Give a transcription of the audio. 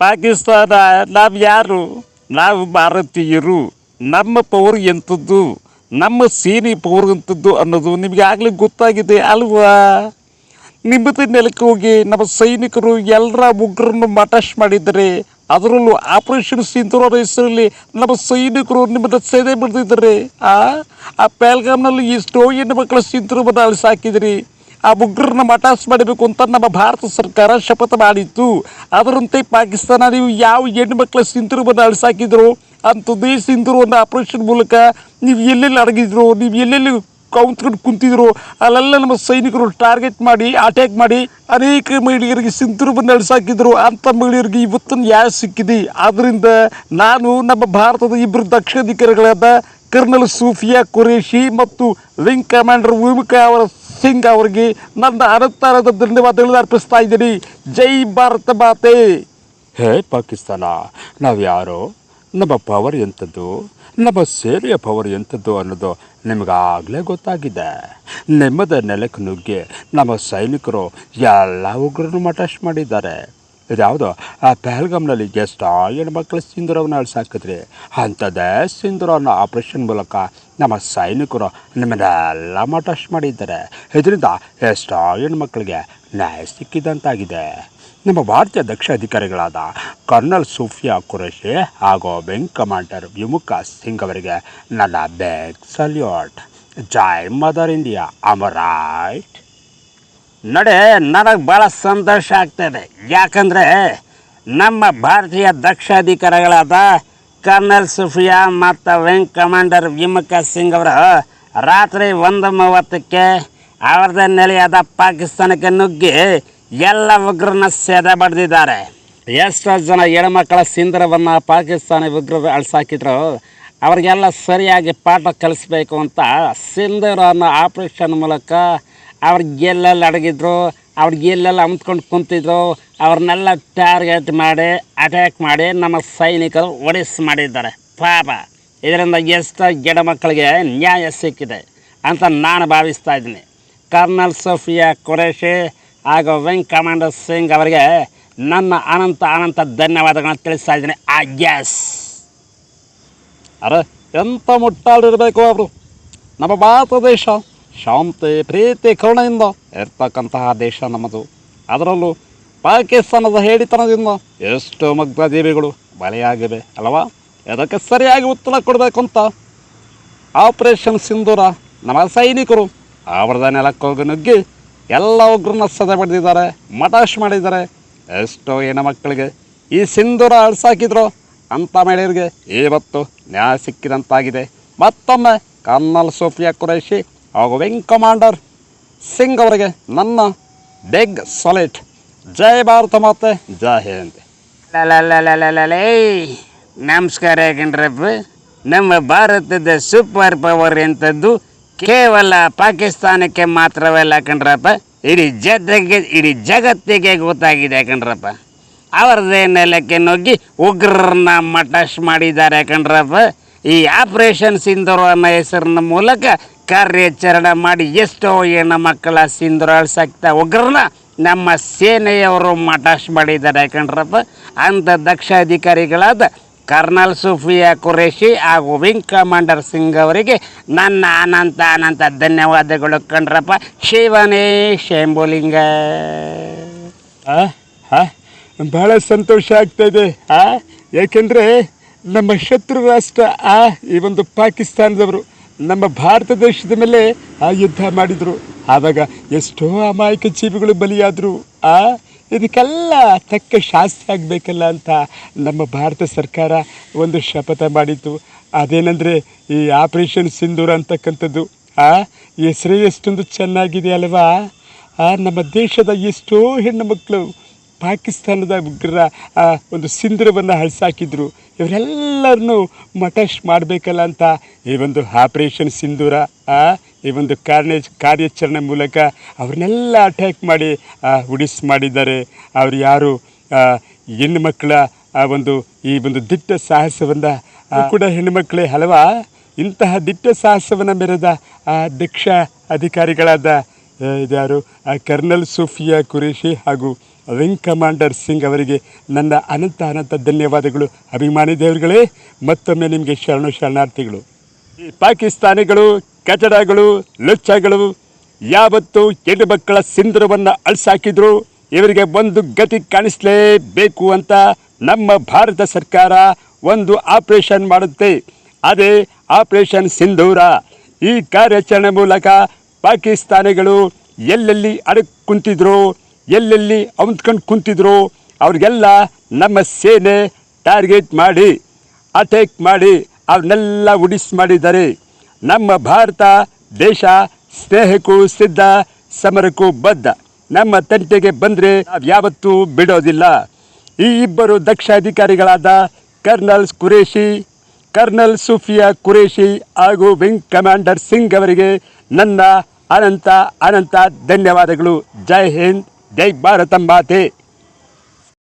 ಪಾಕಿಸ್ತಾನ ನಾವು ಯಾರು? ನಾವು ಭಾರತೀಯರು. ನಮ್ಮ ಪೌರ್ ಎಂಥದ್ದು ನಮ್ಮ ಸೇನೆ ಪೌರ್ ಎಂಥದ್ದು ಅನ್ನೋದು ನಿಮಗೆ ಆಗಲೇ ಗೊತ್ತಾಗಿದೆ ಅಲ್ವಾ? ನಿಮ್ಮದೇ ನೆಲಕ್ಕೆ ಹೋಗಿ ನಮ್ಮ ಸೈನಿಕರು ಎಲ್ಲರ ಉಗ್ರರನ್ನು ಮಟಾಶ್ ಮಾಡಿದ್ದಾರೆ ಅದರಲ್ಲೂ ಆಪರೇಷನ್ ಸಿಂಧೂರ ಹೆಸರಲ್ಲಿ ನಮ್ಮ ಸೈನಿಕರು ನಿಮ್ಮನ್ನ ಸೆದೆ ಬಿಡ್ತಿದ್ದಾರೆ ಆ ಆ ಪ್ಯಾಲ್ಗಾಮ್ನಲ್ಲಿ ಎಷ್ಟೋ ಹೆಣ್ಣು ಮಕ್ಕಳ ಸಿಂಧೂರವನ್ನು ಅಳಿಸಾಕಿದ್ರಿ ಆ ಉಗ್ರರನ್ನ ಮಟಾಸ್ ಮಾಡಬೇಕು ಅಂತ ನಮ್ಮ ಭಾರತ ಸರ್ಕಾರ ಶಪಥ ಮಾಡಿತ್ತು. ಅದರಂತೆ ಪಾಕಿಸ್ತಾನ ನೀವು ಯಾವ ಹೆಣ್ಣು ಮಕ್ಕಳ ಸಿಂಧೂರವನ್ನು ಅಳಿಸಾಕಿದ್ರು? ಅಂಥದ್ದೇ ಒಂದು ಆಪರೇಷನ್ ಮೂಲಕ ನೀವು ಎಲ್ಲೆಲ್ಲಿ ಅಡಗಿದ್ರು? ನೀವು ಎಲ್ಲೆಲ್ಲಿ ಕೌಂತ್ಕೊಂಡು ಕುಂತಿದ್ರು? ಅಲ್ಲೆಲ್ಲ ನಮ್ಮ ಸೈನಿಕರು ಟಾರ್ಗೆಟ್ ಮಾಡಿ ಅಟ್ಯಾಕ್ ಮಾಡಿ ಅನೇಕ ಮಹಿಳೆಯರಿಗೆ ಸಿಂಧೂರವನ್ನು ಅಳಿಸಾಕಿದ್ರು. ಅಂಥ ಮಹಿಳೆಯರಿಗೆ ಇವತ್ತು ನ್ಯಾಯ ಸಿಕ್ಕಿದೆ. ಆದ್ದರಿಂದ ನಾನು ನಮ್ಮ ಭಾರತದ ಇಬ್ಬರು ದಕ್ಷ ಅಧಿಕಾರಿಗಳಾದ ಕರ್ನಲ್ ಸೂಫಿಯಾ ಕುರೇಶಿ ಮತ್ತು ವಿಂಗ್ ಕಮಾಂಡರ್ ಭೂಮಿಕಾ ಅವರ ಸಿಂಗ್ ಅವ್ರಿಗೆ ನನ್ನ ಅನಂತರದ ಧನ್ಯವಾದಗಳನ್ನು ಅರ್ಪಿಸ್ತಾ ಇದ್ದೀನಿ. ಜೈ ಭಾರತ ಮಾತೆ. ಹೇ ಪಾಕಿಸ್ತಾನ ನಾವು ಯಾರೋ ನಮ್ಮ ಪವರ್ ಎಂಥದ್ದು? ನಮ್ಮ ಸೇನೆಯ ಪವರ್ ಎಂಥದ್ದು ಅನ್ನೋದು ನಿಮಗಾಗಲೇ ಗೊತ್ತಾಗಿದೆ. ನೆಮ್ಮದ ನೆಲಕ್ಕೆ ನುಗ್ಗಿ ನಮ್ಮ ಸೈನಿಕರು ಎಲ್ಲ ಉಗ್ರನ್ನು ಮಟಾಶ್ ಮಾಡಿದ್ದಾರೆ. ಇದ್ಯಾವುದು? ಆ ಪಹಲ್ಗಾಮ್ನಲ್ಲಿ ಜಸ್ಟ್ ಹೆಣ್ಮಕ್ಳು ಸಿಂಧೂರವನ್ನು ಅಳಿಸಾಕಿದ್ರಿ? ಅಂಥದ್ದೇ ಸಿಂಧೂರವನ್ನು ಆಪರೇಷನ್ ಮೂಲಕ ನಮ್ಮ ಸೈನಿಕರು ನಿಮ್ಮನ್ನೆಲ್ಲ ಮಟಾಶ್ ಮಾಡಿದ್ದಾರೆ. ಇದರಿಂದ ಎಷ್ಟೋ ಹೆಣ್ಮಕ್ಳಿಗೆ ನ್ಯಾಯ ಸಿಕ್ಕಿದಂತಾಗಿದೆ. ನಮ್ಮ ಭಾರತೀಯ ದಕ್ಷ ಅಧಿಕಾರಿಗಳಾದ ಕರ್ನಲ್ ಸೂಫಿಯಾ ಕುರೇಶಿ ಹಾಗೂ ವಿಂಗ್ ಕಮಾಂಡರ್ ವಿಮುಖ ಸಿಂಗ್ ಅವರಿಗೆ ನನ್ನ beg salute Joy mother India. ಅಮರೈಟ್ ನಡೆ, ನನಗೆ ಭಾಳ ಸಂತೋಷ ಆಗ್ತದೆ. ಯಾಕಂದರೆ ನಮ್ಮ ಭಾರತೀಯ ದಕ್ಷ ಅಧಿಕಾರಿಗಳಾದ ಕರ್ನಲ್ ಸುಫಿಯಾ ಮತ್ತು ವಿಂಗ್ ಕಮಾಂಡರ್ ವಿಮುಖ ಸಿಂಗ್ ಅವರು ರಾತ್ರಿ ಒಂದು ಮೂವತ್ತಕ್ಕೆ ಅವರದೇ ನೆಲೆಯಾದ ಪಾಕಿಸ್ತಾನಕ್ಕೆ ನುಗ್ಗಿ ಎಲ್ಲ ಉಗ್ರನ್ನ ಸೆದೆ ಬಡ್ದಿದ್ದಾರೆ. ಎಷ್ಟೋ ಜನ ಹೆಣ್ಮಕ್ಕಳ ಸಿಂಧರವನ್ನು ಪಾಕಿಸ್ತಾನಿ ಉಗ್ರರು ಅಳಿಸಾಕಿದ್ರು. ಅವರಿಗೆಲ್ಲ ಸರಿಯಾಗಿ ಪಾಠ ಕಲಿಸ್ಬೇಕು ಅಂತ ಸಿಂಧರನ್ನು ಆಪ್ರೇಷನ್ ಮೂಲಕ ಅವ್ರಿಗೆ ಎಲ್ಲೆಲ್ಲಿ ಅಡಗಿದ್ರು, ಅವ್ರಿಗೆ ಎಲ್ಲೆಲ್ಲ ಅಂತ್ಕೊಂಡು ಕುಂತಿದ್ರು, ಅವ್ರನ್ನೆಲ್ಲ ಟಾರ್ಗೆಟ್ ಮಾಡಿ ಅಟ್ಯಾಕ್ ಮಾಡಿ ನಮ್ಮ ಸೈನಿಕರು ಒಡಿಸ್ ಮಾಡಿದ್ದಾರೆ. ಪಾಪ. ಇದರಿಂದ ಎಷ್ಟೋ ಗಿಡ ಮಕ್ಕಳಿಗೆ ನ್ಯಾಯ ಸಿಕ್ಕಿದೆ ಅಂತ ನಾನು ಭಾವಿಸ್ತಾ ಇದ್ದೀನಿ. ಕರ್ನಲ್ ಸೋಫಿಯಾ ಕುರೇಶಿ ಹಾಗೂ ವಿಂಗ್ ಕಮಾಂಡರ್ ಸಿಂಗ್ ಅವರಿಗೆ ನನ್ನ ಅನಂತ ಅನಂತ ಧನ್ಯವಾದಗಳನ್ನ ತಿಳಿಸ್ತಾ ಇದ್ದೀನಿ. ಆ ಗ್ಯಾಸ್ ಅರೆ ಎಂಥ ಮುಟ್ಟಾಳಿರಬೇಕು ಅವರು. ನಮ್ಮ ಭಾರತ ದೇಶ. ಶಾಂತಿ, ಪ್ರೀತಿ, ಕರುಣೆಯಿಂದ ಇರ್ತಕ್ಕಂತಹ ದೇಶ ನಮ್ಮದು. ಅದರಲ್ಲೂ ಪಾಕಿಸ್ತಾನದ ಹೇಳಿತನದಿಂದ ಎಷ್ಟು ಮಗ್ಧ ಬಲೆಯಾಗಿವೆ, ಅಲ್ವಾ? ಇದಕ್ಕೆ ಸರಿಯಾಗಿ ಉತ್ತರ ಕೊಡಬೇಕು ಅಂತ ಆಪರೇಷನ್ ಸಿಂಧೂರ ನಮ್ಮ ಸೈನಿಕರು ಅವರದ ನೆಲಕ್ಕೋಗಿ ನುಗ್ಗಿ ಎಲ್ಲ ಉಗ್ರನ್ನ ಸದೆ ಪಡೆದಿದ್ದಾರೆ ಮಟಾಶ್ ಮಾಡಿದ್ದಾರೆ. ಎಷ್ಟೋ ಹೆಣ್ಣು ಮಕ್ಕಳಿಗೆ ಈ ಸಿಂಧೂರ ಅಳ್ಸಾಕಿದ್ರು, ಅಂಥ ಮಹಿಳೆಯರಿಗೆ ಇವತ್ತು ನ್ಯಾಯ ಸಿಕ್ಕಿದಂತಾಗಿದೆ. ಮತ್ತೊಮ್ಮೆ ಕನ್ನಲ್ ಸೋಫಿಯಾ ಕುರೇಶಿ ಹಾಗೂ ವಿಂಗ್ ಕಮಾಂಡರ್ ಸಿಂಗ್ ಅವರಿಗೆ ನನ್ನ ಬೆಗ್ ಸಾಲಿಟ್ ಜೈ ಭಾರತ ಮಾತೆ, ಜೈ ಹಿಂದ್. ನಮಸ್ಕಾರ ಕಣ್ರಪ್ಪ ನಮ್ಮ ಭಾರತದ ಸೂಪರ್ ಪವರ್ ಎಂಥದ್ದು ಕೇವಲ ಪಾಕಿಸ್ತಾನಕ್ಕೆ ಮಾತ್ರವಲ್ಲ ಕಣ್ರಪ್ಪ ಇಡೀ ಜಗತ್ತಿಗೆ ಇಡೀ ಜಗತ್ತಿಗೆ ಗೊತ್ತಾಗಿದೆ ಕಣ್ರಪ್ಪ ಅವರದೇ ನೆಲಕ್ಕೆ ನುಗ್ಗಿ ಉಗ್ರರನ್ನ ಮಟಾಶ್ ಮಾಡಿದ್ದಾರೆ ಕಣ್ರಪ್ಪ ಈ ಆಪರೇಷನ್ ಸಿಂಧೂರು ಅನ್ನೋ ಹೆಸರಿನ ಮೂಲಕ ಕಾರ್ಯಾಚರಣೆ ಮಾಡಿ ಎಷ್ಟೋ ಹೆಣ್ಣು ಮಕ್ಕಳ ಸಿಂಧೂರು ಸಕ್ತ ಉಗ್ರರನ್ನ ನಮ್ಮ ಸೇನೆಯವರು ಮಟಾಶ್ ಮಾಡಿದ್ದಾರೆ ಕಣ್ರಪ್ಪ. ಅಂಥ ದಕ್ಷ ಅಧಿಕಾರಿಗಳಾದ ಕರ್ನಲ್ ಸುಫಿಯಾ ಕುರೇಶಿ ಹಾಗೂ ವಿಂಗ್ ಕಮಾಂಡರ್ ಸಿಂಗ್ ಅವರಿಗೆ ನನ್ನ ಅನಂತ ಅನಂತ ಧನ್ಯವಾದಗಳು ಕಣ್ರಪ್ಪ. ಶಿವನೇ ಶಂಭುಲಿಂಗ. ಬಹಳ ಸಂತೋಷ ಆಗ್ತಾ ಇದೆ. ಯಾಕೆಂದರೆ ನಮ್ಮ ಶತ್ರು ರಾಷ್ಟ್ರ, ಆ, ಈ ಒಂದು ಪಾಕಿಸ್ತಾನದವರು ನಮ್ಮ ಭಾರತ ದೇಶದ ಮೇಲೆ, ಆ, ಯುದ್ಧ ಮಾಡಿದರು. ಆವಾಗ ಎಷ್ಟೋ ಅಮಾಯಕ ಜೀವಿಗಳು ಬಲಿಯಾದರು. ಆ, ಇದಕ್ಕೆಲ್ಲ ತಕ್ಕ ಶಾಸ್ತಿ ಆಗಬೇಕಲ್ಲ ಅಂತ ನಮ್ಮ ಭಾರತ ಸರ್ಕಾರ ಒಂದು ಶಪಥ ಮಾಡಿತ್ತು. ಅದೇನೆಂದರೆ ಈ ಆಪರೇಷನ್ ಸಿಂಧೂರ್ ಅಂತಕ್ಕಂಥದ್ದು. ಆ, ಹೆಸರೇ ಎಷ್ಟೊಂದು ಚೆನ್ನಾಗಿದೆ ಅಲ್ವಾ? ಆ, ನಮ್ಮ ದೇಶದ ಎಷ್ಟೋ ಹೆಣ್ಣು ಮಕ್ಕಳು ಪಾಕಿಸ್ತಾನದ ಉಗ್ರರ ಒಂದು ಸಿಂಧೂರವನ್ನು ಹಳ್ಸಾಕಿದ್ರು. ಇವರೆಲ್ಲರನ್ನು ಮಟಶ್ ಮಾಡಬೇಕಲ್ಲ ಅಂತ ಈ ಒಂದು ಆಪರೇಷನ್ ಸಿಂಧೂರ ಈ ಒಂದು ಕಾರ್ಯ ಕಾರ್ಯಾಚರಣೆ ಮೂಲಕ ಅವ್ರನ್ನೆಲ್ಲ ಅಟ್ಯಾಕ್ ಮಾಡಿ ಉಡಿಸ್ ಮಾಡಿದ್ದಾರೆ. ಅವ್ರು ಯಾರು ಹೆಣ್ಣು ಮಕ್ಕಳ ಆ, ಒಂದು, ಈ ಒಂದು ದಿಟ್ಟ ಸಾಹಸವನ್ನ ಕೂಡ ಹೆಣ್ಣುಮಕ್ಕಳೇ ಹಲವಾ ಇಂತಹ ದಿಟ್ಟ ಸಾಹಸವನ್ನು ಮೆರೆದ ದಕ್ಷ ಅಧಿಕಾರಿಗಳಾದ ಇದ್ಯಾರು ಕರ್ನಲ್ ಸೂಫಿಯಾ ಕುರೇಶಿ ಹಾಗೂ ವಿಂಗ್ ಕಮಾಂಡರ್ ಸಿಂಗ್ ಅವರಿಗೆ ನನ್ನ ಅನಂತ ಅನಂತ ಧನ್ಯವಾದಗಳು. ಅಭಿಮಾನಿ ದೇವರುಗಳೇ, ಮತ್ತೊಮ್ಮೆ ನಿಮಗೆ ಶರಣು ಶರಣಾರ್ಥಿಗಳು. ಪಾಕಿಸ್ತಾನಿಗಳು ಕಚಡಗಳು ಲುಚ್ಚಗಳು ಯಾವತ್ತು ಹೆಣ್ಣು ಮಕ್ಕಳ ಸಿಂಧುರವನ್ನು ಅಳಿಸಾಕಿದ್ರು, ಇವರಿಗೆ ಒಂದು ಗತಿ ಕಾಣಿಸಲೇಬೇಕು ಅಂತ ನಮ್ಮ ಭಾರತ ಸರ್ಕಾರ ಒಂದು ಆಪರೇಷನ್ ಮಾಡುತ್ತೆ. ಅದೇ ಆಪರೇಷನ್ ಸಿಂಧೂರ. ಈ ಕಾರ್ಯಾಚರಣೆ ಮೂಲಕ ಪಾಕಿಸ್ತಾನಿಗಳು ಎಲ್ಲೆಲ್ಲಿ ಅಡಕ್ ಕುಂತಿದ್ರು ಎಲ್ಲೆಲ್ಲಿ ಅವಂತ್ಕೊಂಡು ಕುಂತಿದ್ರು ಅವ್ರಿಗೆಲ್ಲ ನಮ್ಮ ಸೇನೆ ಟಾರ್ಗೆಟ್ ಮಾಡಿ, ಅಟ್ಯಾಕ್ ಮಾಡಿ, ಅವ್ರನ್ನೆಲ್ಲ ಉಡಿಸ್ ಮಾಡಿದ್ದಾರೆ. ನಮ್ಮ ಭಾರತ ದೇಶ ಸ್ನೇಹಕ್ಕೂ ಸಿದ್ಧ, ಸಮರಕ್ಕೂ ಬದ್ಧ. ನಮ್ಮ ತಂಟೆಗೆ ಬಂದರೆ ಯಾವತ್ತೂ ಬಿಡೋದಿಲ್ಲ. ಈ ಇಬ್ಬರು ದಕ್ಷ ಅಧಿಕಾರಿಗಳಾದ ಕರ್ನಲ್ ಕುರೇಶಿ, ಕರ್ನಲ್ ಸುಫಿಯಾ ಕುರೇಶಿ ಹಾಗೂ ವಿಂಗ್ ಕಮಾಂಡರ್ ಸಿಂಗ್ ಅವರಿಗೆ ನನ್ನ ಅನಂತ ಅನಂತ ಧನ್ಯವಾದಗಳು. ಜೈ ಹಿಂದ್. ಜೈ ಭಾರತ ಮಾತೆ